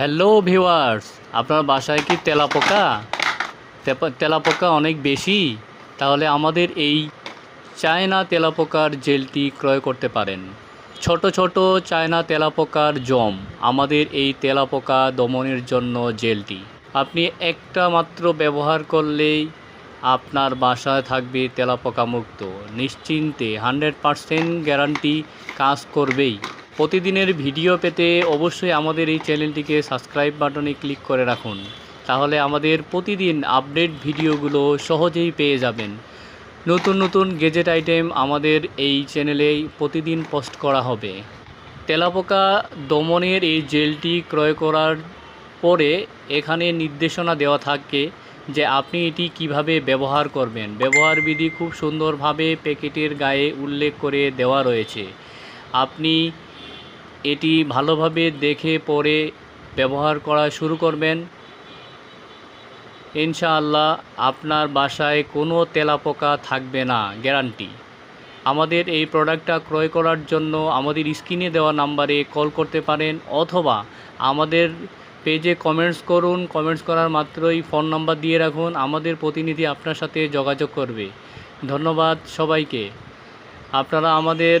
Hello viewers আপনার বাসায় কি তেলাপোকা? তেলাপোকা অনেক বেশি? তাহলে আমাদের এই চায়না তেলাপোকার জেলটি ক্রয় করতে পারেন। ছোট ছোট চায়না তেলাপোকার জম আমাদের এই তেলাপোকা দমনের জন্য জেলটি। আপনি একটা মাত্র ব্যবহার করলেই আপনার বাসায় থাকবে তেলাপোকা মুক্ত নিশ্চিন্তে হান্ড্রেড পারসেন্ট গ্যারান্টি কাজ করবেই। প্রতিদিনের ভিডিও পেতে অবশ্যই আমাদের এই চ্যানেলটিকে সাবস্ক্রাইব বাটনে ক্লিক করে রাখুন। তাহলে আমাদের প্রতিদিন আপডেট ভিডিওগুলো সহজেই পেয়ে যাবেন। নতুন নতুন গেজেট আইটেম আমাদের এই চ্যানেলেই প্রতিদিন পোস্ট করা হবে। তেলাপোকা দমনের এই জেলটি ক্রয় করার পরে এখানে নির্দেশনা দেওয়া থাকে যে আপনি এটি কীভাবে ব্যবহার করবেন। ব্যবহার বিধি খুব সুন্দরভাবে প্যাকেটের গায়ে উল্লেখ করে দেওয়া রয়েছে। আপনি এটি ভালোভাবে দেখে পরে ব্যবহার করা শুরু করবেন। ইনশাআল্লাহ আপনার বাসায় কোনো তেলাপোকা থাকবে না, গ্যারান্টি। আমাদের এই প্রোডাক্টটা ক্রয় করার জন্য আমাদের স্ক্রিনে দেওয়া নাম্বারে কল করতে পারেন অথবা আমাদের পেজে কমেন্টস করুন। কমেন্টস করার মাত্রই ফোন নাম্বার দিয়ে রাখুন। আমাদের প্রতিনিধি আপনার সাথে যোগাযোগ করবে। ধন্যবাদ সবাইকে। আপনারা আমাদের